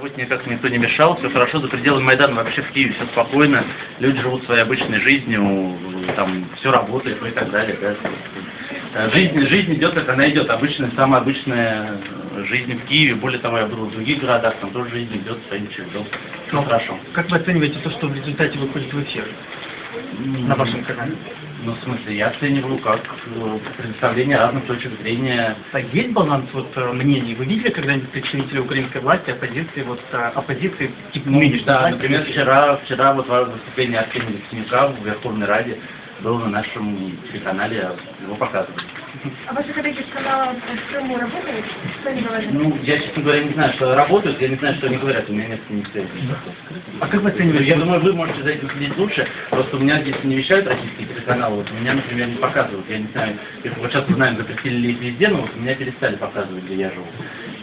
Сегодня никак никто не мешал, все хорошо, за пределами Майдана вообще в Киеве все спокойно, люди живут своей обычной жизнью, там все работает ну и так далее. Да. Э, Жизнь, жизнь идет, как она идет, обычная, самая обычная жизнь в Киеве, более того, я был в других городах, там тоже жизнь идет своим чередом. Ну хорошо. Как вы оцениваете то, что в результате выходит в эфир на вашем канале? Ну, в смысле, я оцениваю как э, представление разных точек зрения. А есть баланс вот э, мнений? Вы видели когда-нибудь представителей украинской власти, оппозиции, вот э, оппозиции типа Ну, да, например, вчера, вчера вот выступление Арсения Яценюка в Верховной Раде было на нашем телеканале, его показывали. А ваши коллеги с канала в Крыму работают? Что они говорят? Ну, я, честно говоря, не знаю, что работают, я не знаю, что они говорят, у меня нет не связи. А как вы Я оцениваете? думаю, вы можете за этим следить лучше, просто у меня здесь не вещают российские телеканалы, вот меня, например, не показывают, я не знаю, их вот сейчас мы знаем, запретили ли их везде, но вот меня перестали показывать, где я живу.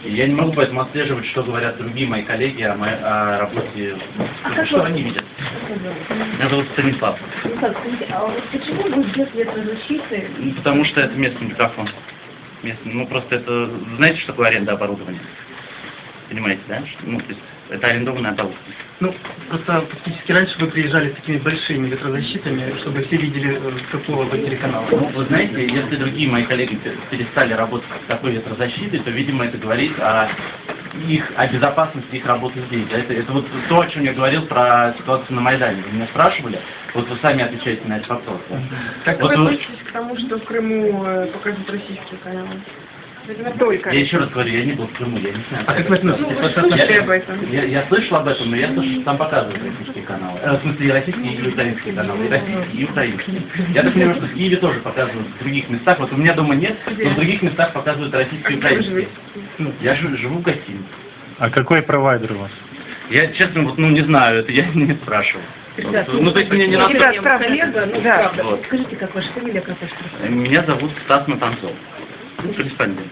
И я не могу поэтому отслеживать, что говорят другие мои коллеги о, моей, о работе, А как что они видят. Меня зовут Станислав. Станислав, скажите, а вот почему вы без ветрозащиты? Ну, Потому что это местный микрофон. Местный. Ну, просто это... Знаете, что такое аренда оборудования? Понимаете, да? Ну, то есть это арендованное оборудование. Ну, просто фактически раньше вы приезжали с такими большими ветрозащитами, чтобы все видели, э, какого вы телеканала. Ну, вы знаете, если другие мои коллеги пе- перестали работать с такой ветрозащитой, то, видимо, это говорит о их, о безопасности их работы здесь. Это, это вот то, о чем я говорил про ситуацию на Майдане. Вы меня спрашивали, вот вы сами отвечаете на этот вопрос. да? Как Вот вы относитесь к тому, что в Крыму э, показывают российские каналы? Только. Я еще раз говорю, я не был в Крыму, я не знаю. А как вы относитесь? Ну, об этом? Я, я слышал об этом, но я слышу, что там показывают российские каналы. Э, в смысле, и российские, и украинские каналы. И российские, и украинские. Я так понимаю, что в Киеве тоже показывают в других местах. Вот у меня дома нет, но в других местах показывают российские и украинские. я жи- живу в гостинице. А какой провайдер у вас? Я, честно, вот, ну, не знаю, это я не спрашивал. Ребят, Вот, ну, то есть мне не надо... ребят, правда, коллега, ну, Да. Вот. Скажите, как ваша фамилия, как ваш? Меня зовут Стас Матанцов. Ну, корреспондент.